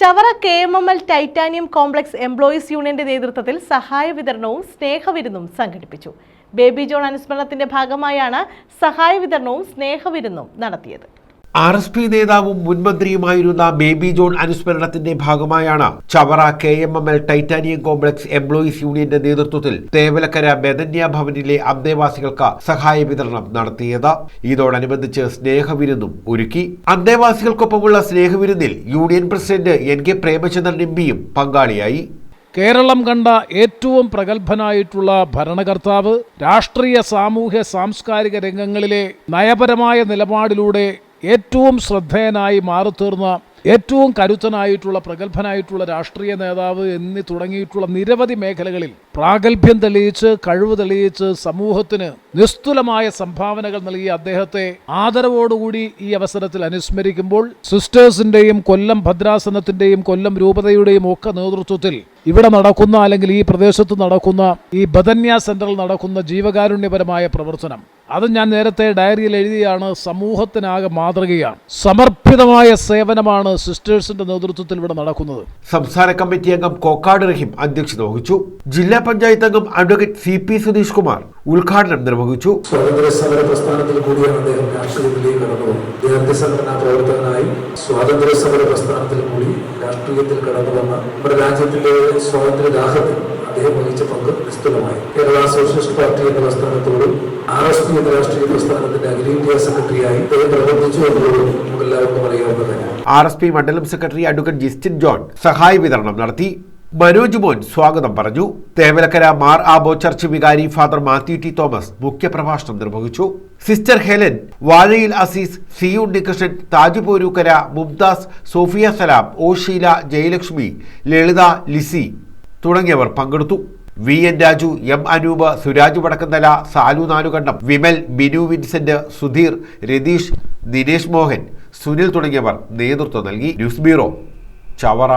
Chavara K M M L titanium complex employees യൂണിയന്റെ നേതൃത്വത്തിൽ സഹായ വിതരണവും സ്നേഹവിരുന്നും സംഘടിപ്പിച്ചു. ബേബി ജോൺ അനുസ്മരണത്തിന്റെ ഭാഗമായാണ് സഹായ വിതരണവും സ്നേഹവിരുന്നും നടത്തിയത്. ആർ എസ് പി നേതാവും മുൻമന്ത്രിയുമായിരുന്ന ബേബി ജോൺ അനുസ്മരണത്തിന്റെ ഭാഗമായാണ് Chavara K M M L titanium complex employees യൂണിയന്റെ നേതൃത്വത്തിൽ തേവലക്കര ബെതന്യ ഭവനിലെ അന്തേവാസികൾക്ക് സഹായ വിതരണം നടത്തിയത്. ഇതോടനുബന്ധിച്ച് സ്നേഹവിരുന്നും ഒരുക്കി. അന്തേവാസികൾക്കൊപ്പമുള്ള സ്നേഹവിരുന്നിൽ union president N K Premachandran M പിയും പങ്കാളിയായി. കേരളം കണ്ട ഏറ്റവും പ്രഗത്ഭനായിട്ടുള്ള ഭരണകർത്താവ് രാഷ്ട്രീയ സാമൂഹ്യ സാംസ്കാരിക രംഗങ്ങളിലെ നയപരമായ നിലപാടിലൂടെ ഏറ്റവും ശ്രദ്ധേയനായി മാറിത്തീർന്ന ഏറ്റവും കരുത്തനായിട്ടുള്ള പ്രഗത്ഭനായിട്ടുള്ള രാഷ്ട്രീയ നേതാവ് എന്നീ തുടങ്ങിയിട്ടുള്ള നിരവധി മേഖലകളിൽ പ്രാഗൽഭ്യം തെളിയിച്ച് കഴിവ് തെളിയിച്ച് സമൂഹത്തിന് നിസ്തുലമായ സംഭാവനകൾ നൽകിയ അദ്ദേഹത്തെ ആദരവോടുകൂടി ഈ അവസരത്തിൽ അനുസ്മരിക്കുമ്പോൾ സിസ്റ്റേഴ്സിന്റെയും കൊല്ലം ഭദ്രാസനത്തിന്റെയും കൊല്ലം രൂപതയുടെയും ഒക്കെ നേതൃത്വത്തിൽ ഇവിടെ നടക്കുന്ന അല്ലെങ്കിൽ ഈ പ്രദേശത്ത് നടക്കുന്ന ഈ ബദന്യ സെന്ററിൽ നടക്കുന്ന ജീവകാരുണ്യപരമായ പ്രവർത്തനം. അത് ഞാൻ നേരത്തെ ഡയറിയിൽ എഴുതിയാണ് സമൂഹത്തിനാകെ മാതൃകയാണ് സമർപ്പിതമായ സേവനമാണ് സിസ്റ്റേഴ്സിന്റെ നേതൃത്വത്തിൽ ഇവിടെ നടക്കുന്നത്. സംസ്ഥാന കമ്മിറ്റി അംഗം കോക്കാട് റഹീം അധ്യക്ഷത വഹിച്ചു. ജില്ലാ പഞ്ചായത്ത് അംഗം advocate C P Sudheesh Kumar ഉദ്ഘാടനം നിർവഹിച്ചു. സ്വാതന്ത്ര്യ സമര പ്രസ്ഥാനത്തിൽ കൂടിയാണ് അദ്ദേഹം രാഷ്ട്രീയത്തിലേക്ക് കടന്നു വിദ്യാർത്ഥി സംഘടനാ പ്രവർത്തകനായി സ്വാതന്ത്ര്യ സമര പ്രസ്ഥാനത്തിൽ കൂടി രാഷ്ട്രീയത്തിൽ കടന്നു വന്ന നമ്മുടെ രാജ്യത്തിലെ സ്വാതന്ത്ര്യ ദാഹത്തിൽ അദ്ദേഹം വഹിച്ച പങ്ക് നിസ്തുലമായി. കേരള സോഷ്യലിസ്റ്റ് പാർട്ടി എന്ന പ്രസ്ഥാനത്തോടും ആർ എസ് പി എന്ന രാഷ്ട്രീയ പ്രസ്ഥാനത്തിന്റെ അഖിലേന്ത്യാ സെക്രട്ടറിയായി അദ്ദേഹം പ്രവർത്തിച്ചു എന്നുള്ളതും നമുക്കെല്ലാവർക്കും എല്ലാവർക്കും അറിയാവുന്നതാണ് ആർ എസ് പി മണ്ഡലം സെക്രട്ടറി അഡ്വക്കേറ്റ് ജിസ്റ്റിൻ ജോൺ സഹായ വിതരണം നടത്തി. മനോജ് മോൻ സ്വാഗതം പറഞ്ഞു. തേവലക്കര മാർ ആബോ ചർച്ച് വികാരി ഫാദർ മാത്യു ടി തോമസ് മുഖ്യപ്രഭാഷണം നിർവഹിച്ചു. Sister Helen Vazhayil Azeez C Unnikrishnan Taj Porookkara Mumtaz Sofia Salam O Sheela Jayalakshmi Lalitha Lissy തുടങ്ങിയവർ പങ്കെടുത്തു. V N Raju M Anoop Suraj Vadakkanthala Salu Nalukandam Vimal Binu Vincent Sudheer Ratheesh Dinesh Mohan Sunil തുടങ്ങിയവർ നേതൃത്വം നൽകി. News bureau Chavara.